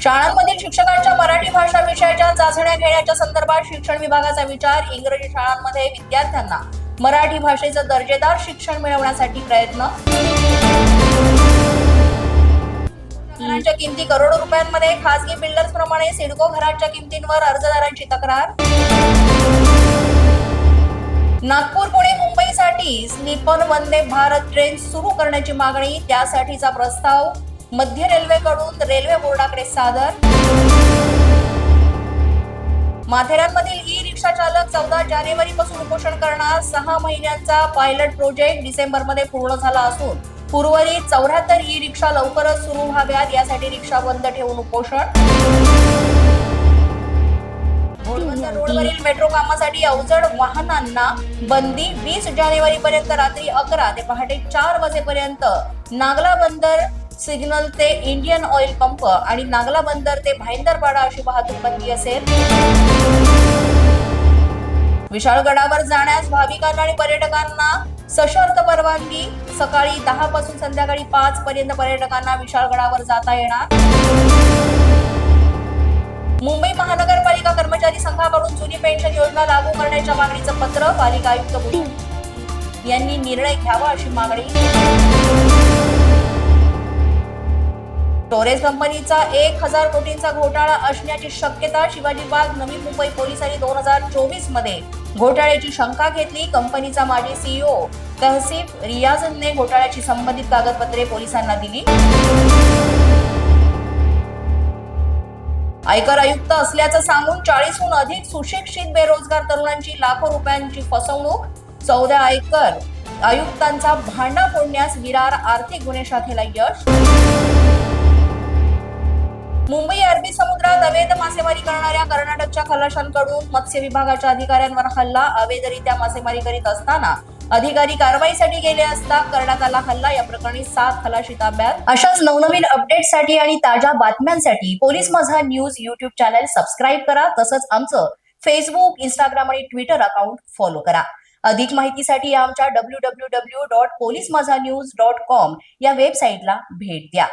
शिक्षकांच्या मराठी भाषा विषयाच्या चाचण्या घेण्याच्या संदर्भात शिक्षण विभागाचा विचार इंग्रजी शाळांमध्ये विद्यार्थ्यांना मराठी भाषेचं दर्जेदार शिक्षण मिळवण्यासाठी प्रयत्न. घरांच्या किमती करोडो रुपयांमध्ये खासगी बिल्डर्स प्रमाणे सिडको घरांच्या किमतींवर अर्जदारांची तक्रार. नागपूर पुणे मुंबईसाठी स्लीपर वंदे भारत ट्रेन सुरू करण्याची मागणी त्यासाठीचा प्रस्ताव. मध्य रेल्वेकडून रेल्वे बोर्डाकडे सादर. माथेरानमधील ई रिक्षा चालक चौदा जानेवारी पासून उपोषण करणार. सहा महिन्यांचा पायलट प्रोजेक्ट डिसेंबरमध्ये पूर्ण झाला असून उर्वरित चौऱ्याहत्तर ई रिक्षा लवकरच सुरू व्हाव्यात. यासाठी रिक्षा बंद ठेवून उपोषण. घोडबंदर रोडवरील मेट्रो कामासाठी अवजड वाहनांना बंदी. वीस जानेवारी पर्यंत रात्री अकरा ते पहाटे चार वाजेपर्यंत नागला बंदर सिग्नल ते इंडियन ऑइल पंप आणि नागला बंदर ते भाईंदरपाडा अशी वाहतूक बंदी असेल. विशाळगडावर जाण्यास भाविकांना आणि पर्यटकांना सशर्त परवानगी. सकाळी दहा पासून संध्याकाळी पाच पर्यंत पर्यटकांना विशाळगडावर जाता येणार. मुंबई महानगरपालिका कर्मचारी संघाकडून जुनी पेन्शन योजना लागू करण्याच्या मागणीचं पत्र पालिका आयुक्त यांनी निर्णय घ्यावा अशी मागणी. स्टोरेज कंपनीचा एक हजार कोटींचा घोटाळा असण्याची शक्यता शिवाजी बाग नवी मुंबई पोलिसांनी दोन हजार चोवीसमध्ये घोटाळ्याची शंका घेतली कंपनीचा माजी सीईओ तहसीफ रियाझने घोटाळ्याची संबंधित कागदपत्रे पोलिसांना दिली. आयकर आयुक्त असल्याचं सांगून चाळीसहून अधिक सुशिक्षित बेरोजगार तरुणांची लाखो रुपयांची फसवणूक. चौदा आयकर आयुक्तांचा भांडा फोडण्यास विरार आर्थिक गुन्हे शाखेला यश. अवैध मासेमारी करणाऱ्या कर्नाटकच्या खलाशांकडून मत्स्य विभागाच्या अधिकाऱ्यांवर हल्ला अवैधरित्या मासेमारी करीत असताना अधिकारी कारवाईसाठी गेले असता करण्यात आला हल्ला. या प्रकरणी सात खलाशी ताब्यात अशाच नवनवीन अपडेटसाठी आणि ताज्या बातम्यांसाठी police Maza news YouTube channel subscribe करा. तसंच आमचं फेसबुक इंस्टाग्राम आणि ट्विटर अकाउंट फॉलो करा. अधिक माहितीसाठी आमच्या W W W dot police Maza news dot com या वेबसाईटला भेट द्या.